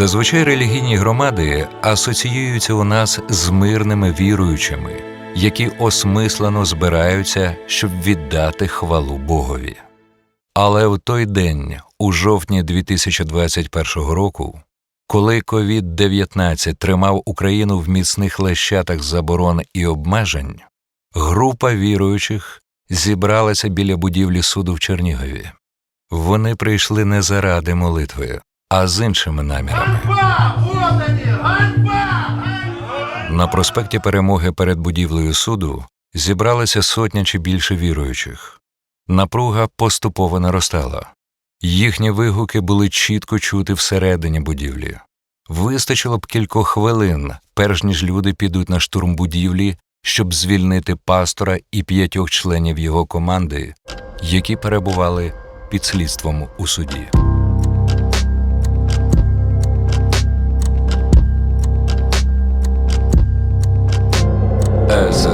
Зазвичай релігійні громади асоціюються у нас з мирними віруючими, які осмислено збираються, щоб віддати хвалу Богові. Але в той день, у жовтні 2021 року, коли COVID-19 тримав Україну в міцних лещатах заборон і обмежень, група віруючих зібралася біля будівлі суду в Чернігові. Вони прийшли не заради молитви, а з іншими намірами. На проспекті Перемоги перед будівлею суду зібралася сотня чи більше віруючих. Напруга поступово наростала. Їхні вигуки були чітко чути всередині будівлі. Вистачило б кількох хвилин, перш ніж люди підуть на штурм будівлі, щоб звільнити пастора і п'ятьох членів його команди, які перебували під слідством у суді.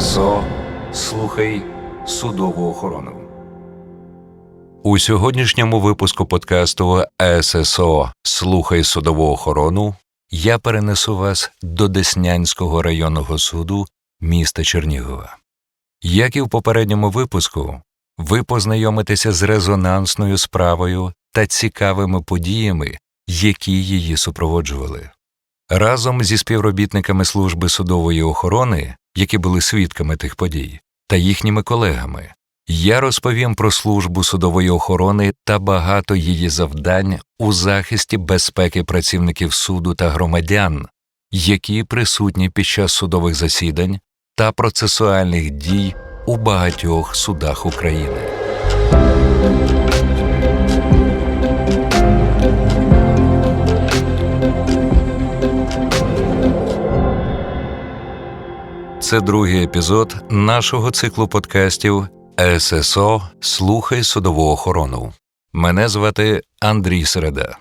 ССО Слухай судову охорону. У сьогоднішньому випуску подкасту ССО Слухай судову охорону я перенесу вас до Деснянського районного суду міста Чернігова. Як і в попередньому випуску, ви познайомитеся з резонансною справою та цікавими подіями, які її супроводжували. Разом зі співробітниками служби судової охорони, які були свідками тих подій, та їхніми колегами, я розповім про службу судової охорони та багато її завдань у захисті безпеки працівників суду та громадян, які присутні під час судових засідань та процесуальних дій у багатьох судах України. Це другий епізод нашого циклу подкастів ССО Слухай судову охорону. Мене звати Андрій Середа.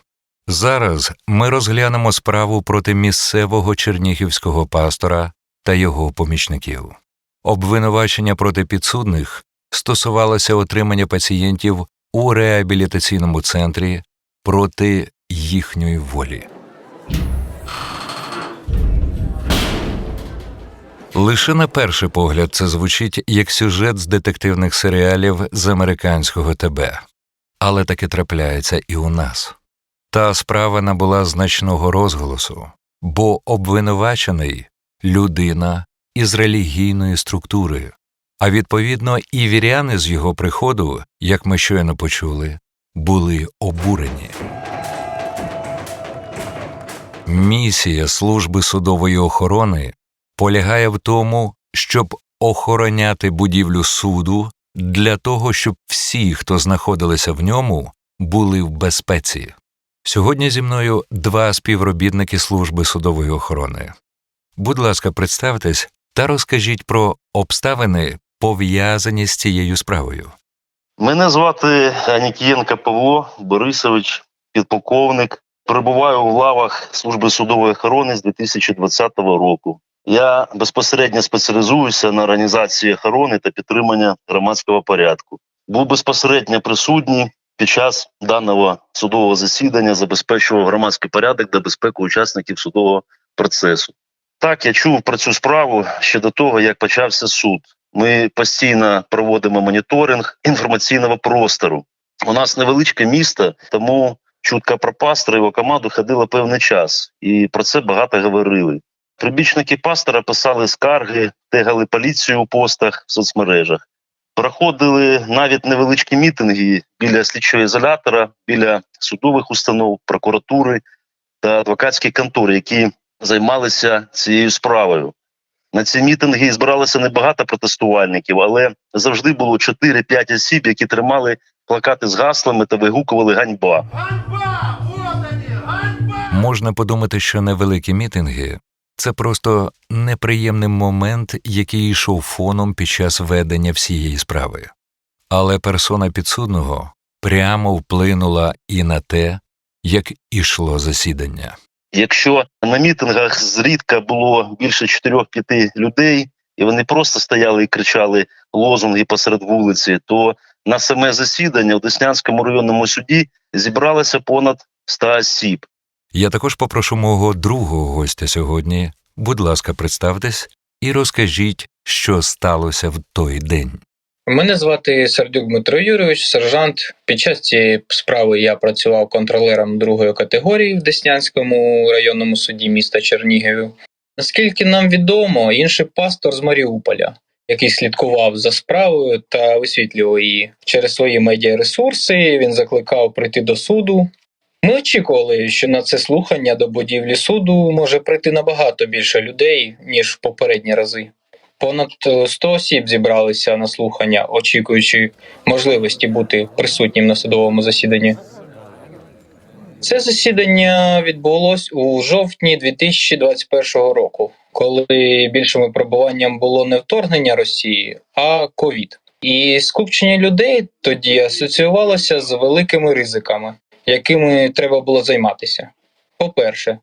Зараз ми розглянемо справу проти місцевого чернігівського пастора та його помічників. Обвинувачення проти підсудних стосувалося отримання пацієнтів у реабілітаційному центрі проти їхньої волі. Лише на перший погляд це звучить як сюжет з детективних серіалів з американського ТБ. Але таке трапляється і у нас. Та справа набула значного розголосу, бо обвинувачений людина із релігійної структури, а відповідно і віряни з його приходу, як ми щойно почули, були обурені. Місія служби судової охорони полягає в тому, щоб охороняти будівлю суду для того, щоб всі, хто знаходилися в ньому, були в безпеці. Сьогодні зі мною два співробітники служби судової охорони. Будь ласка, представтесь та розкажіть про обставини, пов'язані з цією справою. Мене звати Анікієнко Павло Борисович, підполковник. Перебуваю у лавах служби судової охорони з 2020 року. Я безпосередньо спеціалізуюся на організації охорони та підтримання громадського порядку. Був безпосередньо присутній під час даного судового засідання, забезпечував громадський порядок та безпеку учасників судового процесу. Так, я чув про цю справу ще до того, як почався суд. Ми постійно проводимо моніторинг інформаційного простору. У нас невеличке місто, тому чутка про пастора його команду ходила певний час, і про це багато говорили. Прибічники пастора писали скарги, тегали поліцію у постах в соцмережах. Проходили навіть невеличкі мітинги біля слідчого ізолятора, біля судових установ, прокуратури та адвокатських контор, які займалися цією справою. На ці мітинги збиралося небагато протестувальників, але завжди було 4-5 осіб, які тримали плакати з гаслами та вигукували ганьба. Ганьба! Ганьба! Можна подумати, що невеликі мітинги це просто неприємний момент, який йшов фоном під час ведення всієї справи. Але персона підсудного прямо вплинула і на те, як ішло засідання. Якщо на мітингах зрідка було більше 4-5 людей, і вони просто стояли і кричали лозунги посеред вулиці, то на саме засідання у Деснянському районному суді зібралося понад 100 осіб. Я також попрошу мого другого гостя сьогодні. Будь ласка, представтесь і розкажіть, що сталося в той день. Мене звати Сердюк Дмитро Юрійович, сержант. Під час цієї справи я працював контролером другої категорії в Деснянському районному суді міста Чернігів. Наскільки нам відомо, інший пастор з Маріуполя, який слідкував за справою та висвітлював її через свої медіаресурси, він закликав прийти до суду. Ми очікували, що на це слухання до будівлі суду може прийти набагато більше людей, ніж в попередні рази. Понад е, 100 осіб зібралися на слухання, очікуючи можливості бути присутнім на судовому засіданні. Це засідання відбулось у жовтні 2021 року, коли більшим випробуванням було не вторгнення Росії, а ковід. І скупчення людей тоді асоціювалося з великими ризиками, якими треба було займатися. По-перше,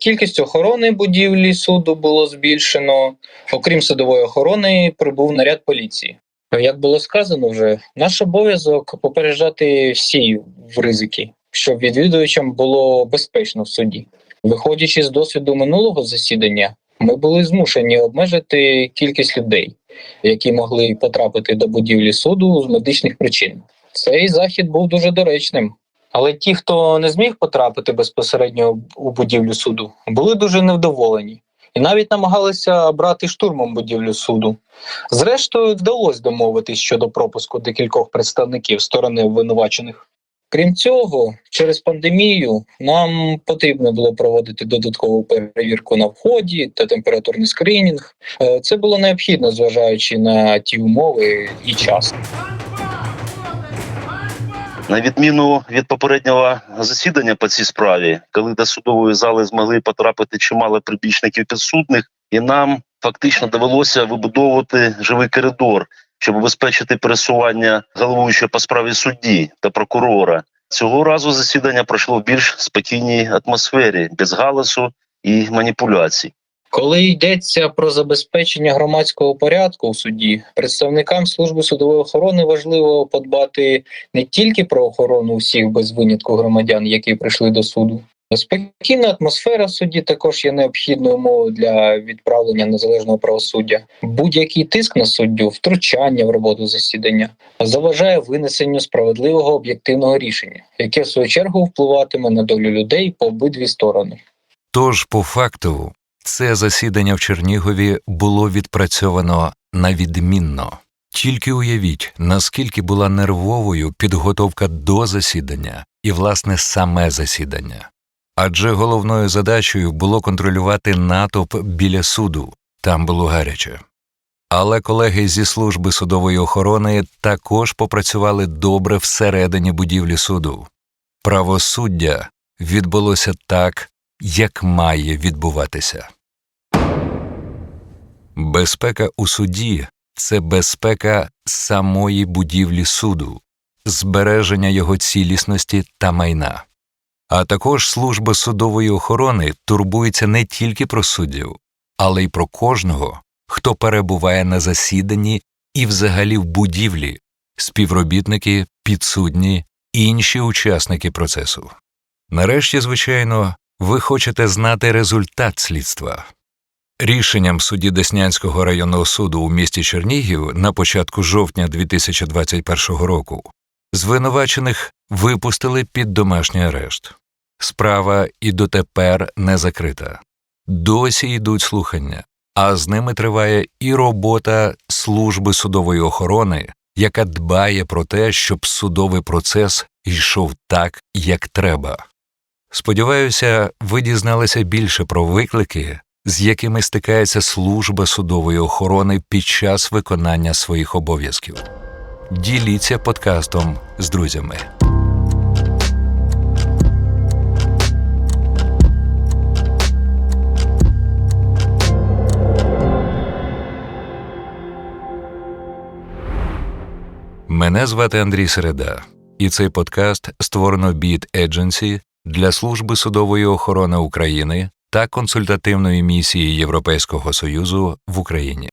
кількість охорони будівлі суду було збільшено. Окрім судової охорони, прибув наряд поліції. Як було сказано вже, наш обов'язок попереджати всі ризики, щоб відвідувачам було безпечно в суді. Виходячи з досвіду минулого засідання, ми були змушені обмежити кількість людей, які могли потрапити до будівлі суду з медичних причин. Цей захід був дуже доречним. Але ті, хто не зміг потрапити безпосередньо у будівлю суду, були дуже невдоволені і навіть намагалися брати штурмом будівлю суду. Зрештою, вдалося домовитись щодо пропуску декількох представників сторони обвинувачених. Крім цього, через пандемію нам потрібно було проводити додаткову перевірку на вході та температурний скринінг. Е, Це було необхідно, зважаючи на ті умови і час. На відміну від попереднього засідання по цій справі, коли до судової зали змогли потрапити чимало прибічників підсудних, і нам фактично довелося вибудовувати живий коридор, щоб убезпечити пересування головуючого по справі судді та прокурора. Цього разу засідання пройшло в більш спокійній атмосфері, без галасу і маніпуляцій. Коли йдеться про забезпечення громадського порядку в суді, представникам служби судової охорони важливо подбати не тільки про охорону всіх без винятку громадян, які прийшли до суду. Спокійна атмосфера в суді також є необхідною умовою для відправлення незалежного правосуддя. Будь-який тиск на суддю, втручання в роботу засідання заважає винесенню справедливого об'єктивного рішення, яке в свою чергу впливатиме на долю людей по обидві сторони. Тож, по факту, це засідання в Чернігові було відпрацьовано на відмінно. Тільки уявіть, наскільки була нервовою підготовка до засідання і, власне, саме засідання. Адже головною задачею було контролювати натовп біля суду, там було гаряче. Але колеги зі служби судової охорони також попрацювали добре всередині будівлі суду. Правосуддя відбулося так, як має відбуватися. Безпека у суді це безпека самої будівлі суду, збереження його цілісності та майна. А також служба судової охорони турбується не тільки про суддів, але й про кожного, хто перебуває на засіданні і взагалі в будівлі, співробітники, підсудні, інші учасники процесу. Нарешті, звичайно, ви хочете знати результат слідства. Рішенням судді Деснянського районного суду у місті Чернігів на початку жовтня 2021 року звинувачених випустили під домашній арешт. Справа і дотепер не закрита. Досі йдуть слухання, а з ними триває і робота служби судової охорони, яка дбає про те, щоб судовий процес йшов так, як треба. Сподіваюся, ви дізналися більше про виклики, з якими стикається служба судової охорони під час виконання своїх обов'язків. Діліться подкастом з друзями. Мене звати Андрій Середа, і цей подкаст створено Beat Agency для служби судової охорони України та консультативної місії Європейського Союзу в Україні.